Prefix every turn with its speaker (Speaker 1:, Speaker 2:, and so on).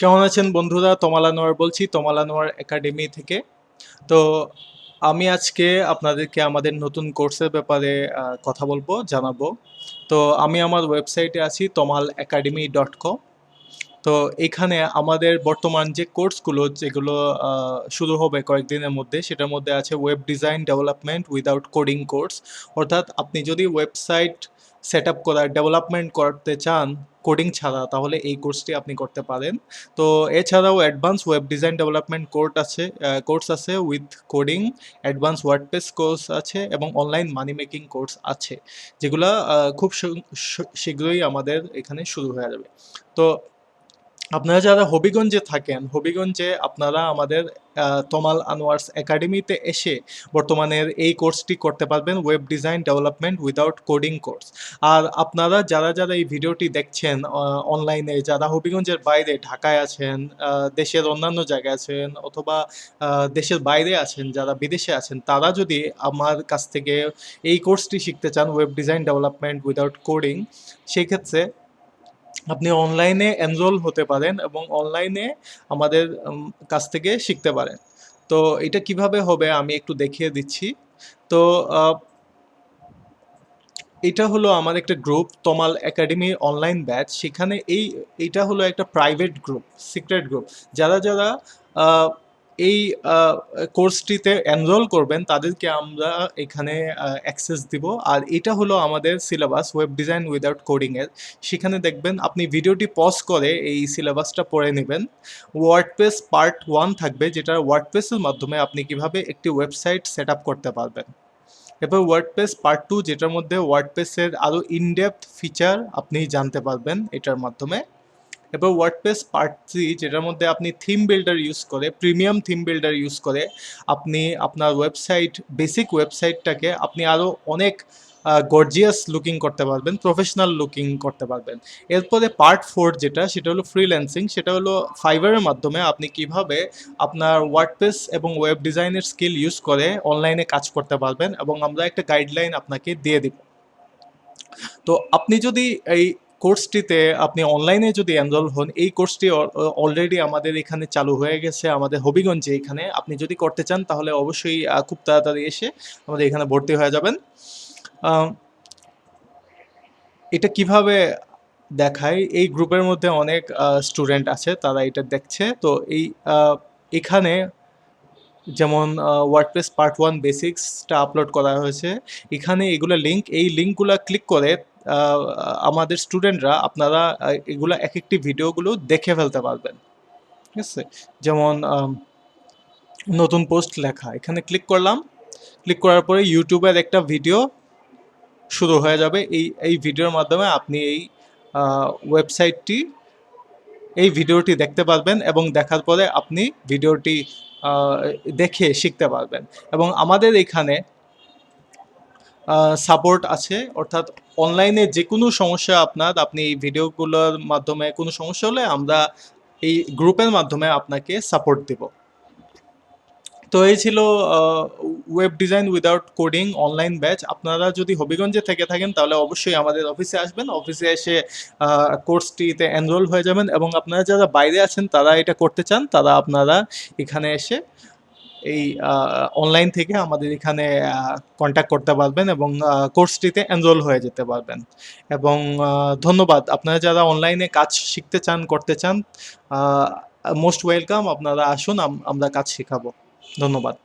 Speaker 1: কেমন আছেন বন্ধুরা? তমাল আনোয়ার বলছি, তমাল আনোয়ার একাডেমি থেকে। তো আমি আজকে আপনাদেরকে আমাদের নতুন কোর্সের ব্যাপারে কথা বলব, জানাব। তো আমি আমার ওয়েবসাইটে আছি, তমাল একাডেমি ডট কম। তো এখানে আমাদের বর্তমান যে কোর্সগুলো, যেগুলো শুরু হবে কয়েকদিনের মধ্যে, সেটার মধ্যে আছে web design development without coding course অর্থাৎ আপনি যদি ওয়েবসাইট সেট আপ করা ডেভেলপমেন্ট করতে চান কোডিং ছাড়া, তাহলে এই কোর্সটি আপনি করতে পারেন। তো এছাড়াও advance web design development court আছে কোর্স আছে with coding advance WordPress course আছে এবং অনলাইন মানি মেকিং কোর্স আছে, যেগুলো খুব শীঘ্রই আমাদের এখানে শুরু হয়ে যাবে। তো আপনারা যারা হবিগঞ্জে থাকেন, হবিগঞ্জে আপনারা আমাদের তমাল আনোয়ার্স একাডেমিতে এসে বর্তমানের এই কোর্সটি করতে পারবেন, web design development without coding course. আর আপনারা যারা যারা এই ভিডিওটি দেখছেন অনলাইনে, যারা হবিগঞ্জের বাইরে ঢাকায় আছেন দেশের অন্যান্য জায়গায় আছেন অথবা দেশের বাইরে আছেন, যারা বিদেশে আছেন, তারা যদি আমার কাছ থেকে এই কোর্সটি শিখতে চান, web design development without coding সেই ক্ষেত্রে আপনি অনলাইনে এনরোল হতে পারেন এবং অনলাইনে আমাদের কাছ থেকে শিখতে পারেন। তো এটা কীভাবে হবে আমি একটু দেখিয়ে দিচ্ছি। তো এটা হলো আমার একটা group Tamal academy online batch সেখানে এই, এটা হলো একটা প্রাইভেট গ্রুপ সিক্রেট গ্রুপ যারা যারা এই কোর্সটিতে এনরোল করবেন, তাদেরকে আমরা এখানে অ্যাক্সেস দিব। আর এটা হলো আমাদের সিলেবাস ওয়েব ডিজাইন উইদাউট কোডিংয়ের সেখানে দেখবেন আপনি ভিডিওটি পজ করে এই সিলেবাসটা পড়ে নেবেন। ওয়ার্ডপ্রেস পার্ট ওয়ান থাকবে, যেটা ওয়ার্ডপ্রেসের মাধ্যমে আপনি কীভাবে একটি ওয়েবসাইট সেট করতে পারবেন। এরপর ওয়ার্ডপ্রেস পার্ট টু যেটার মধ্যে ওয়ার্ডপ্রেসের আরও ইনডেপথ ফিচার আপনি জানতে পারবেন, এটার মাধ্যমে। এরপর ওয়ার্ডপ্রেস পার্ট থ্রি যেটার মধ্যে আপনি থিম বিল্ডার ইউজ করে প্রিমিয়াম থিম বিল্ডার ইউজ করে, আপনি আপনার ওয়েবসাইট বেসিক ওয়েবসাইটটাকে আপনি আরও অনেক গর্জিয়াস লুকিং করতে পারবেন প্রফেশনাল লুকিং করতে পারবেন। এরপরে পার্ট ফোর যেটা, সেটা হলো ফ্রিল্যান্সিং সেটা হলো ফাইবারের মাধ্যমে আপনি কীভাবে আপনার ওয়ার্ডপ্রেস এবং ওয়েব ডিজাইনের স্কিল ইউজ করে অনলাইনে কাজ করতে পারবেন এবং আমরা একটা গাইডলাইন আপনাকে দিয়ে দিব। তো আপনি যদি এই কোর্সটিতে আপনি অনলাইনে যদি এনরোল হন, এই কোর্সটি অলরেডি আমাদের এখানে চালু হয়ে গেছে, আমাদের হবিগঞ্জে এখানে। আপনি যদি করতে চান, তাহলে অবশ্যই খুব তাড়াতাড়ি এসে আমাদের এখানে ভর্তি হয়ে যাবেন। এটা কীভাবে দেখায়? এই গ্রুপের মধ্যে অনেক স্টুডেন্ট আছে, তারা এটা দেখছে। তো এই এখানে যেমন ওয়ার্ডপ্রেস পার্ট ওয়ান বেসিক্সটা আপলোড করা হয়েছে। এখানে এগুলো লিঙ্ক এই লিঙ্কগুলো ক্লিক করে আমাদের স্টুডেন্টরা আপনারা এগুলো এক একটি ভিডিওগুলো দেখে ফেলতে পারবেন। ঠিক আছে? যেমন নতুন পোস্ট লেখা। এখানে ক্লিক করলাম। ক্লিক করার পরে ইউটিউবের একটা ভিডিও শুরু হয়ে যাবে। এই এই ভিডিওর মাধ্যমে আপনি এই ওয়েবসাইটটি, এই ভিডিওটি দেখতে পারবেন এবং দেখার পরে আপনি ভিডিওটি দেখে শিখতে পারবেন। এবং আমাদের এখানে সাপোর্ট আছে। অর্থাৎ অনলাইনে যে কোনো সমস্যা আপনার, আপনি এই ভিডিওগুলোর মাধ্যমে, কোনো সমস্যা হলে আমরা এই গ্রুপের মাধ্যমে আপনাকে সাপোর্ট দেব। তো এই ছিল web design without coding online batch আপনারা যদি হবিগঞ্জে থেকে থাকেন, তাহলে অবশ্যই আমাদের অফিসে আসবেন। অফিসে এসে কোর্সটিতে এনরোল হয়ে যাবেন এবং আপনারা যারা বাইরে আছেন, তারা এটা করতে চান, তারা আপনারা এখানে এসে এই অনলাইন থেকে আমাদের এখানে কন্ট্যাক্ট করতে পারবেন এবং কোর্সটিতে এনরোল হয়ে যেতে পারবেন। এবং ধন্যবাদ। আপনারা যারা অনলাইনে কাজ শিখতে চান, করতে চান মোস্ট ওয়েলকাম আপনারা আসুন আমরা কাজ শেখাবো। ধন্যবাদ।